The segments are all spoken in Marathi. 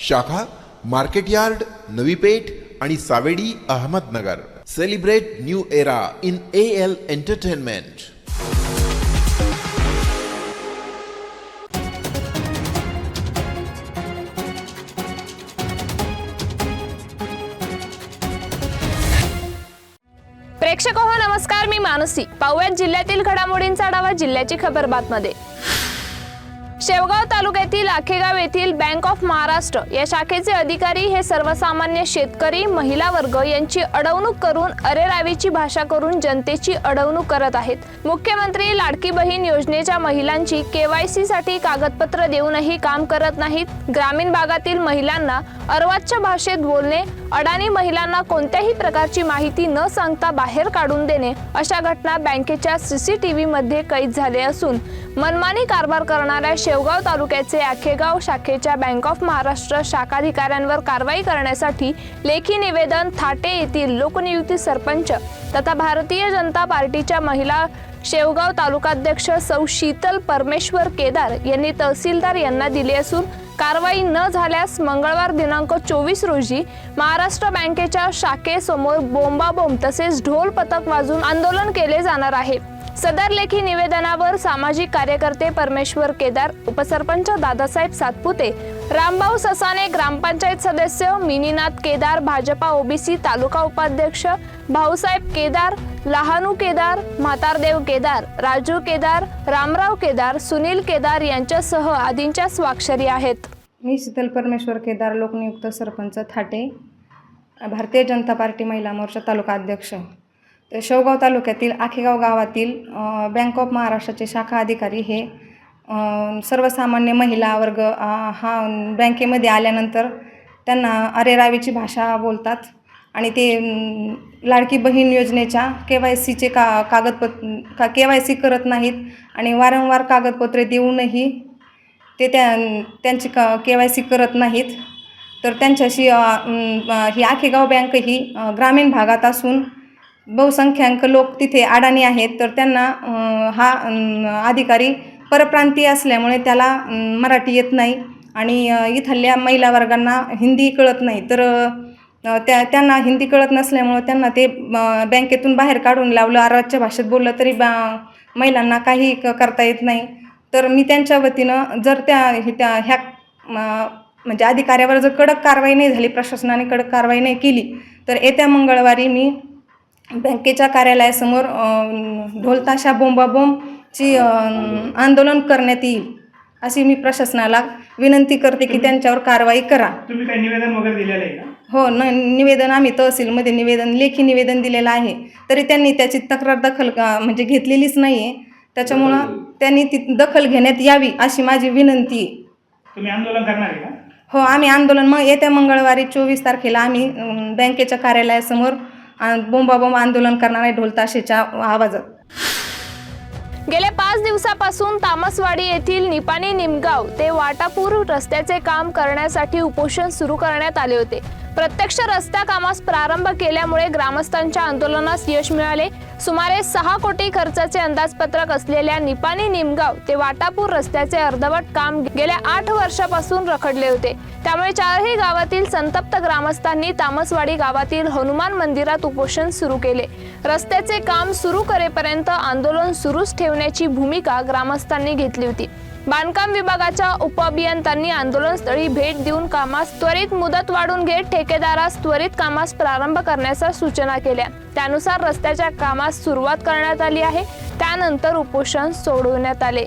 शाखा मार्केट यार्ड नवी पेठ आणि Savedi Ahmednagar. Celebrate new era in A L entertainment प्रेक्षक हो नमस्कार. मी मानसी. पाहुयात जिल्ह्यातील घडामोडींचा आढावा जिल्ह्याची खबर बातमध्ये. शेवगाव तालुक्यातील आखेगाव येथील बँक ऑफ महाराष्ट्र या शाखेचे अधिकारी हे सर्वसामान्य शेतकरी महिला वर्ग यांची अडवणूक करून अरेरावीची भाषा करून जनतेची अडवणूक करत आहेत. मुख्यमंत्री लाडकी बहीण योजनेच्या महिलांची केवायसी साठी कागदपत्र देऊनही काम करत नाहीत. ग्रामीण भागातील महिलांना अर्वाच्य भाषेत बोलणे अडाणी महिलांना कोणत्याही प्रकारची माहिती न सांगता बाहेर काढून देणे अशा घटना बँकेच्या सीसीटीव्ही मध्ये कैद झाले असून मनमानी कारभार करणाऱ्या शेवगाव तालुक्याचे आखेगाव शाखेच्या बँक ऑफ महाराष्ट्र शाखाधिकाऱ्यांवर कारवाई करण्यासाठी लेखी निवेदन थाटे येथील लोकनियुक्ती सरपंच तथा भारतीय जनता पार्टीच्या महिला शेवगाव तालुकाध्यक्ष सौ शीतल परमेश्वर केदार यांनी तहसीलदार यांना दिले असून कारवाई न झाल्यास मंगळवार दिनांक चोवीस रोजी महाराष्ट्र बँकेच्या शाखेसमोर बोंबाबोंब तसेच ढोल पथक वाजून आंदोलन केले जाणार आहे. सदर लेखी निवेदनावर सामाजिक कार्यकर्ते परमेश्वर केदार उपसरपंच दादासाहेब सातपुते रामभाऊ ससाने ग्रामपंचायत सदस्य मिनीनाथ केदार भाजपा ओबीसी तालुका उपाध्यक्ष भाऊसाहेब केदार लहानू केदार म्हातारदेव केदार राजू केदार रामराव केदार सुनील केदार यांच्यासह आदींच्या स्वाक्षरी आहेत. मी शीतल परमेश्वर केदार लोकनियुक्त सरपंच थाटे भारतीय जनता पार्टी महिला मोर्चा तालुका अध्यक्ष. तर शेवगाव तालुक्यातील आखेगाव गावातील बँक ऑफ महाराष्ट्राचे शाखा अधिकारी हे सर्वसामान्य महिला वर्ग हा बँकेमध्ये आल्यानंतर त्यांना अरेरावीची भाषा बोलतात आणि ते लाडकी बहीण योजनेच्या के वाय सीचे का कागदपत्र का के वाय सी करत नाहीत आणि वारंवार कागदपत्रे देऊनही ते त्या त्यांची का के वाय सी करत नाहीत. तर त्यांच्याशी ही आखेगाव बँक ही ग्रामीण भागात असून बहुसंख्याक लोक तिथे अडाणी आहेत तर त्यांना हा अधिकारी परप्रांतीय असल्यामुळे त्याला मराठी येत नाही. आणि इथल्या महिला वर्गांना हिंदी कळत नाही. तर त्या त्यांना हिंदी कळत नसल्यामुळं त्यांना ते बँकेतून बाहेर काढून लावलं. आराजच्या भाषेत बोललं तरी बा महिलांना काही क- करता येत नाही. तर मी त्यांच्या वतीनं जर त्या हे- त्या ह्या म्हणजे अधिकाऱ्यावर जर कडक कारवाई नाही झाली प्रशासनाने कडक कारवाई नाही केली तर येत्या मंगळवारी मी बँकेच्या कार्यालयासमोर ढोलताशा बोंबाबोंबची आंदोलन करण्यात येईल अशी मी प्रशासनाला विनंती करते की त्यांच्यावर कारवाई करा. तुम्ही काही निवेदन वगैरे दिलेलं आहे का? हो न निवेदन आम्ही तहसीलमध्ये निवेदन लेखी निवेदन दिलेलं आहे. तरी त्यांनी त्याची तक्रार दखल म्हणजे घेतलेलीच नाही आहे त्याच्यामुळं त्यांनी ती दखल घेण्यात यावी अशी माझी विनंती आहे. तुम्ही आंदोलन करणार आहे का? हो आम्ही आंदोलन मग येत्या मंगळवारी चोवीस तारखेला आम्ही बँकेच्या कार्यालयासमोर बोंबाबोंब आंदोलन करणार आहे ढोलताशेच्या आवाजात. गेल्या पाच दिवसापासून तामसवाडी येथील निपाणी निमगाव ते वाटापूर रस्त्याचे काम करण्यासाठी उपोषण सुरू करण्यात आले होते. प्रत्यक्ष रस्ता कामास प्रारंभ केल्यामुळे ग्रामस्थांच्या आंदोलनास यश मिळाले. सुमारे सहा कोटी खर्चाचे अंदाजपत्रक असलेल्या निपाणी निमगाव ते वाटापूर रस्त्याचे अर्धवट काम गेल्या आठ वर्षापासून रखडले होते. त्यामुळे चारही गावातील संतप्त ग्रामस्थांनी तामसवाडी गावातील हनुमान मंदिरात उपोषण सुरू केले. रस्त्याचे काम सुरू करेपर्यंत आंदोलन सुरूच ठेवण्याची भूमिका ग्रामस्थांनी घेतली होती. बांधकाम विभागाच्या उपअभियंत्यांनी आंदोलनस्थळी भेट देऊन कामास त्वरित मुदत वाढून घेत ठेकेदारास त्वरित कामास प्रारंभ करण्याच्या सूचना केल्या. त्यानुसार रस्त्याच्या कामास सुरुवात करण्यात आली आहे. त्यानंतर उपोषण सोडवण्यात आले.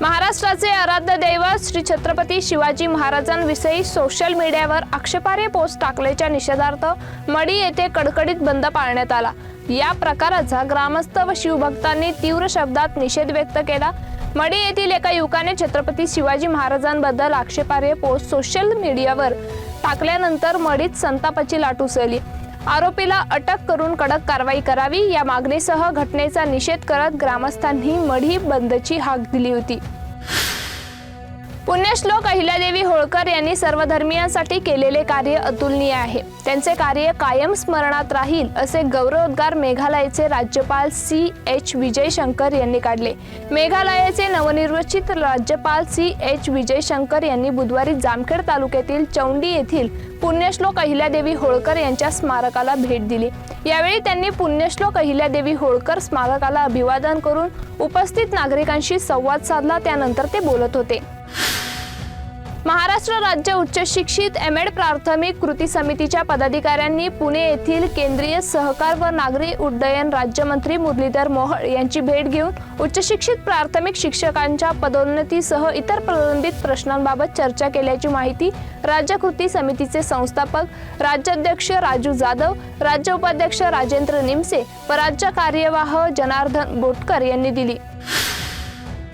महाराष्ट्राचे आराध्य दैवत श्री छत्रपती शिवाजी महाराजांविषयी सोशल मीडियावर आक्षेपार्ह पोस्ट टाकल्याच्या निषेधार्थ मडी येथे कडकडीत बंद पाळण्यात आला. या प्रकाराचा ग्रामस्थ व शिवभक्तांनी तीव्र शब्दात निषेध व्यक्त केला. मडी येथील एका युवकाने छत्रपती शिवाजी महाराजांबद्दल आक्षेपार्ह पोस्ट सोशल मीडियावर टाकल्यानंतर मडीत संतापाची लाट उसळली. आरोपीला अटक करून कडक कारवाई करावी या मागणीसह घटनेचा निषेध करत ग्रामस्थांनी मढी बंदची हाक दिली होती. पुण्यश्लोक अहिल्यादेवी होळकर यांनी सर्वधर्मियांसाठी केलेले कार्य अतुलनीय आहे. त्यांचे कार्य कायम स्मरणात राहील असे गौरवोद्गार मेघालयाचे राज्यपाल सी. एच. विजय शंकर यांनी काढले. मेघालयाचे नवनिर्वाचित राज्यपाल सी. एच. विजय शंकर यांनी बुधवारी जामखेड तालुक्यातील चौंडी येथील पुण्यश्लोक अहिल्यादेवी होळकर यांच्या स्मारकाला भेट दिली. यावेळी त्यांनी पुण्यश्लोक अहिल्यादेवी होळकर स्मारकाला अभिवादन करून उपस्थित नागरिकांशी संवाद साधला त्यानंतर ते बोलत होते. महाराष्ट्र राज्य उच्च शिक्षित एम एड प्राथमिक कृती समितीच्या पदाधिकाऱ्यांनी पुणे येथील केंद्रीय सहकार व नागरी उड्डयन राज्यमंत्री मुरलीधर मोहोळ यांची भेट घेऊन उच्च शिक्षित प्राथमिक शिक्षकांच्या पदोन्नतीसह इतर प्रलंबित प्रश्नांबाबत चर्चा केल्याची माहिती राज्य कृती समितीचे संस्थापक राज्याध्यक्ष राजू जाधव राज्य उपाध्यक्ष राजेंद्र निमसे व राज्य कार्यवाह जनार्दन बोटकर यांनी दिली.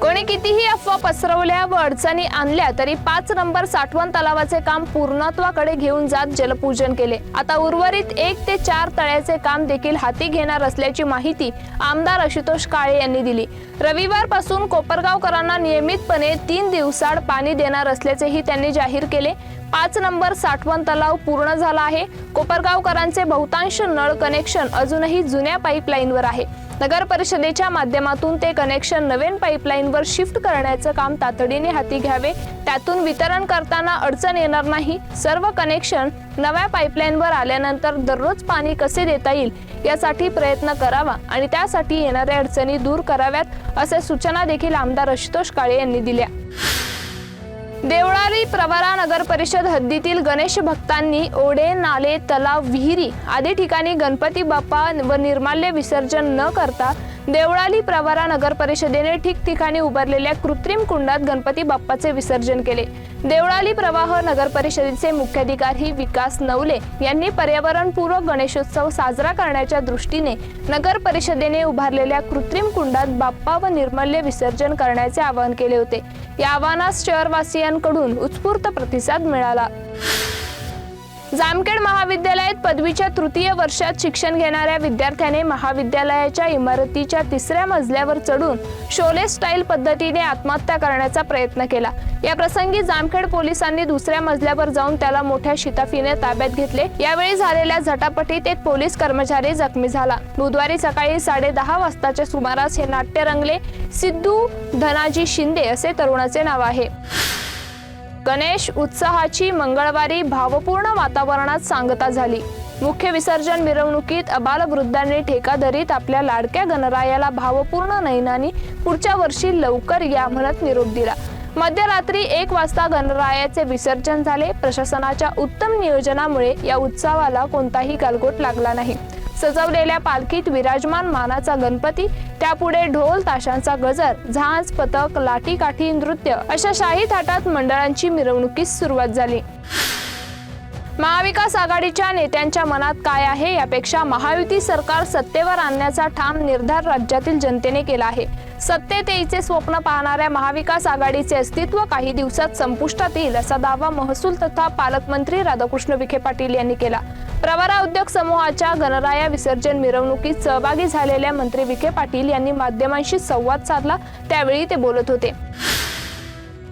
कोणी कितीही अफवा पसरवल्या व अडचणी आणल्या तरी पाच नंबर साठवण तलावाचे काम पूर्णत्वाकडे घेऊन जात जलपूजन केले. आता उर्वरित एक ते चार तळ्याचे काम देखील हाती घेणार असल्याची माहिती आमदार आशुतोष काळे यांनी दिली. रविवारपासून कोपरगावकरांना नियमितपणे तीन दिवसाड पाणी देणार असल्याचेही त्यांनी जाहीर केले. पाच नंबर साठवण तलाव पूर्ण झाला आहे. कोपरगावकरांचे बहुतांश नळ कनेक्शन अजूनही जुन्या पाईपलाईनवर आहे. नगर परिषदेच्या माध्यमातून ते कनेक्शन नवीन पाईपलाईनवर शिफ्ट करण्याचं काम तातडीने हाती घ्यावे. त्यातून वितरण करताना अडचण येणार नाही. सर्व कनेक्शन नव्या पाईपलाईनवर आल्यानंतर दररोज पाणी कसे देता येईल यासाठी प्रयत्न करावा आणि त्यासाठी येणाऱ्या अडचणी दूर कराव्यात असे सूचना देखील आमदार आशुतोष काळे यांनी दिल्या. देवळाली प्रवरा नगर परिषद हद्दीतील गणेश भक्तांनी ओढे नाले तलाव विहिरी आदी ठिकाणी गणपती बाप्पा व निर्माल्य विसर्जन न करता देवळाली प्रवारा नगर परिषदेने ठिकठिकाणी उभारलेल्या कृत्रिम कुंडात गणपती बाप्पाचे विसर्जन केले. देवळाली प्रवाह नगर परिषदेचे मुख्याधिकारी विकास नवले यांनी पर्यावरणपूर्वक गणेशोत्सव साजरा करण्याच्या दृष्टीने नगर परिषदेने उभारलेल्या कृत्रिम कुंडात बाप्पा व निर्मल्य विसर्जन करण्याचे आवाहन केले होते. या आवाहनास शहरवासियांकडून उत्स्फूर्त प्रतिसाद मिळाला. जामखेड महाविद्यालयात पदवीच्या तृतीय वर्षात शिक्षण घेणाऱ्या विद्यार्थ्याने महाविद्यालयाच्या इमारतीच्या तिसऱ्या मजल्यावर चढून शोले स्टाईल पद्धतीने आत्महत्या करण्याचा प्रयत्न केला. या प्रसंगी जामखेड पोलिसांनी दुसऱ्या मजल्यावर जाऊन त्याला मोठ्या शिताफीने ताब्यात घेतले. यावेळी झालेल्या झटापटीत एक पोलीस कर्मचारी जखमी झाला. बुधवारी सकाळी साडे दहा वाजताच्या सुमारास हे नाट्य रंगले. सिद्धू धनाजी शिंदे असे तरुणाचे नाव आहे. गणेश उत्साहाची मंगळवारी भावपूर्ण वातावरणात सांगता झाली. मुख्य विसर्जन मिरवणुकीत अबालवृद्धांनी ठेका धरीत आपल्या लाडक्या गणरायाला भावपूर्ण नयनानी पुढच्या वर्षी लवकर या म्हणत निरोप दिला. मध्यरात्री एक वाजता गणरायाचे विसर्जन झाले. प्रशासनाच्या उत्तम नियोजनामुळे या उत्सवाला कोणताही गालगोट लागला नाही. सजवलेल्या पालखीत विराजमान मानाचा गणपती त्यापुढे ढोल ताशांचा गजर झांज पथक लाठी काठी नृत्य अशा शाही थाटात मंडळांची मिरवणुकीस सुरुवात झाली. महाविकास आघाडीच्या नेत्यांच्या मनात काय आहे यापेक्षा महायुती सरकार सत्तेवर आणण्याचा ठाम निर्धार राज्यातील जनतेने केला आहे. सत्तेत स्वप्न पाहणाऱ्या महाविकास आघाडीचे अस्तित्व काही दिवसात संपुष्टात येईल असा दावा महसूल तथा पालकमंत्री राधाकृष्ण विखे पाटील यांनी केला. प्रवरा उद्योग समूहाच्या गणराया विसर्जन मिरवणुकीत सहभागी झालेल्या मंत्री विखे पाटील यांनी माध्यमांशी संवाद साधला त्यावेळी ते बोलत होते.